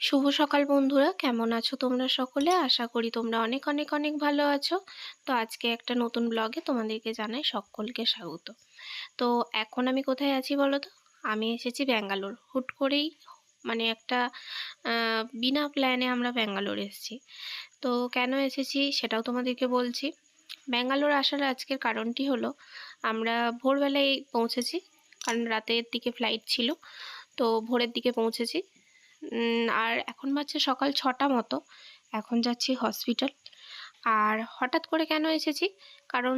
শুভ সকাল বন্ধুরা, কেমন আছো তোমরা সকলে? আশা করি তোমরা অনেক অনেক অনেক ভালো আছো। তো আজকে একটা নতুন ব্লগে তোমাদেরকে জানাই সকলকে স্বাগত। তো এখন আমি কোথায় আছি বলো তো? আমি এসেছি ব্যাঙ্গালোর। হুট করেই মানে একটা বিনা প্ল্যানে আমরা ব্যাঙ্গালোর এসেছি। তো কেন এসেছি সেটাও তোমাদেরকে বলছি। ব্যাঙ্গালোর আসার আজকের কারণটি হলো, আমরা ভোরবেলায় পৌঁছেছি, কারণ রাতের দিকে ফ্লাইট ছিল। তো ভোরের দিকে পৌঁছেছি। আর এখন বাজছে সকাল ছটা মতো। এখন যাচ্ছি হসপিটাল আর হঠাৎ করে কেন এসেছি? কারণ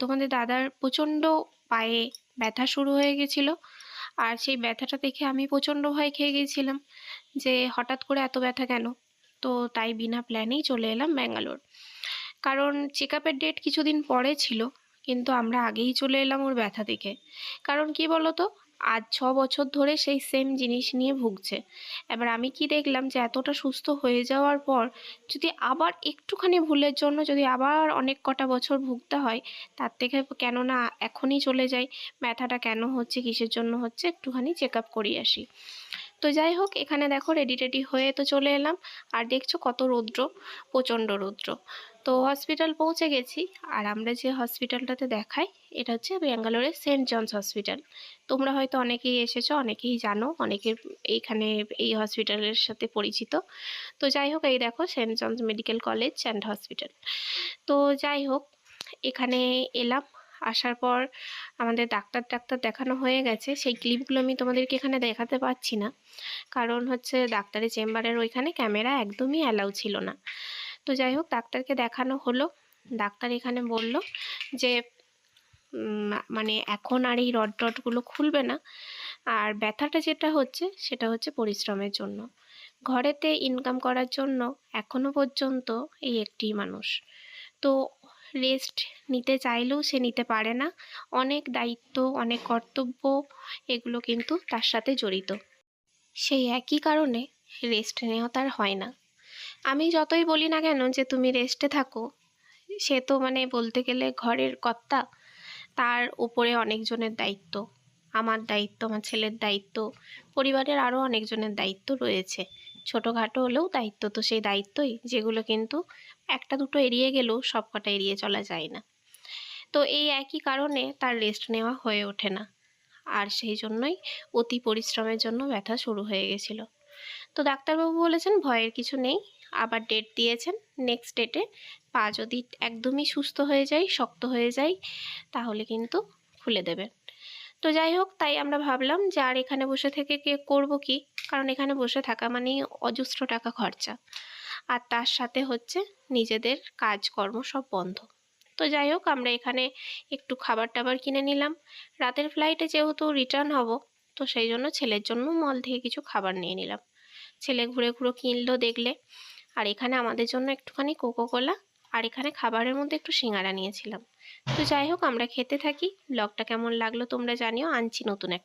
তোমাদের দাদার প্রচণ্ড পায়ে ব্যথা শুরু হয়ে গেছিল। আর সেই ব্যথাটা দেখে আমি প্রচণ্ড ভয় খেয়ে গিয়েছিলাম যে, হঠাৎ করে এত ব্যথা কেন? তো তাই বিনা প্ল্যানেই চলে এলাম ব্যাঙ্গালোর। কারণ চেক আপের ডেট কিছুদিন পরে ছিল, কিন্তু আমরা আগেই চলে এলাম ওর ব্যথা দেখে। কারণ কি বলতো? আজ ছ বছর ধরে সেই সেম জিনিস নিয়ে ভুগছে। এবার আমি কি দেখলাম যে এতটা সুস্থ হয়ে যাওয়ার পর যদি আবার একটুখানি ভুলের জন্য যদি আবার অনেক কটা বছর ভুগতে হয়, তার থেকে কেন না এখনই চলে যাই, ব্যথাটা কেন হচ্ছে, কিসের জন্য হচ্ছে, একটুখানি চেক আপ করিয়ে আসি। তো যাই হোক, এখানে দেখো রেডি টেডি হয়ে তো চলে এলাম। আর দেখছ কত রৌদ্র, প্রচণ্ড রৌদ্র। তো হসপিটাল পৌঁছে গেছি। আর আমরা যে হসপিটালটাতে দেখাই, এটা হচ্ছে ব্যাঙ্গালোরের সেন্ট জনস হসপিটাল তোমরা হয়তো অনেকেই এসেছ, অনেকেই জানো অনেকের এইখানে এই হসপিটালের সাথে পরিচিত। তো যাই হোক, এই দেখো Saint John's Medical College and Hospital তো যাই হোক, এখানে এলাম। আসার পর আমাদের ডাক্তার ডাক্তার দেখানো হয়ে গেছে। সেই ক্লিপগুলো আমি তোমাদেরকে এখানে দেখাতে পারছি না। কারণ হচ্ছে ডাক্তারের চেম্বারের ওইখানে ক্যামেরা একদমই অ্যালাউ ছিল না। তো যাই হোক, ডাক্তারকে দেখানো হলো। ডাক্তার এখানে বলল যে মানে এখন আর এই রড টডগুলো খুলবে না। আর ব্যথাটা যেটা হচ্ছে, সেটা হচ্ছে পরিশ্রমের জন্য। ঘরেতে ইনকাম করার জন্য এখনও পর্যন্ত এই একটি মানুষ। তো রেস্ট নিতে চাইলেও সে নিতে পারে না। অনেক দায়িত্ব, অনেক কর্তব্য এগুলো কিন্তু তার সাথে জড়িত। সেই একই কারণে রেস্ট নেওয়া তার হয় না। আমি যতই বলি না কেন যে তুমি রেস্টে থাকো, সে তো মানে বলতে গেলে ঘরের কর্তা, তার উপরে অনেকজনের দায়িত্ব। আমার দায়িত্ব, আমার ছেলের দায়িত্ব, পরিবারের আরও অনেকজনের দায়িত্ব রয়েছে। ছোটোখাটো হলেও দায়িত্ব তো সেই দায়িত্বই, যেগুলো কিন্তু একটা দুটো এড়িয়ে গেলেও সব কটা এড়িয়ে চলা যায় না। তো এই একই কারণে তার রেস্ট নেওয়া হয়ে ওঠে না। আর সেই জন্যই অতি পরিশ্রমের জন্য ব্যথা শুরু হয়ে গেছিল। তো ডাক্তারবাবু বলেছেন ভয়ের কিছু নেই, আবার ডেট দিয়েছেন নেক্সট ডেটে পা যদি একদমই সুস্থ হয়ে যায়, শক্ত হয়ে যায়, তাহলে কিন্তু খুলে দেবেন তো যাই হোক, তাই আমরা ভাবলাম যে আর এখানে বসে থেকে কে করব কি? কারণ এখানে বসে থাকা মানেই অজস্র টাকা খরচা। আর তার সাথে হচ্ছে নিজেদের কাজকর্ম সব বন্ধ। তো যাই হোক, আমরা এখানে একটু খাবার টাবার কিনে নিলাম। রাতের ফ্লাইটে যেহেতু রিটার্ন হব, তো সেই জন্য ছেলের জন্য মল থেকে কিছু খাবার নিয়ে নিলাম। ছেলে ঘুরে ঘুরে কিনলো দেখলে। আর এখানে আমাদের জন্য একটুখানি কোকো কোলা আর এখানে খাবারের মধ্যে একটু সিঙ্গারা নিয়েছিলাম। তো যাই হোক, আমরা খেতে থাকি। ব্লগটা কেমন লাগল তোমরা জানিও। আনছি নতুন একটা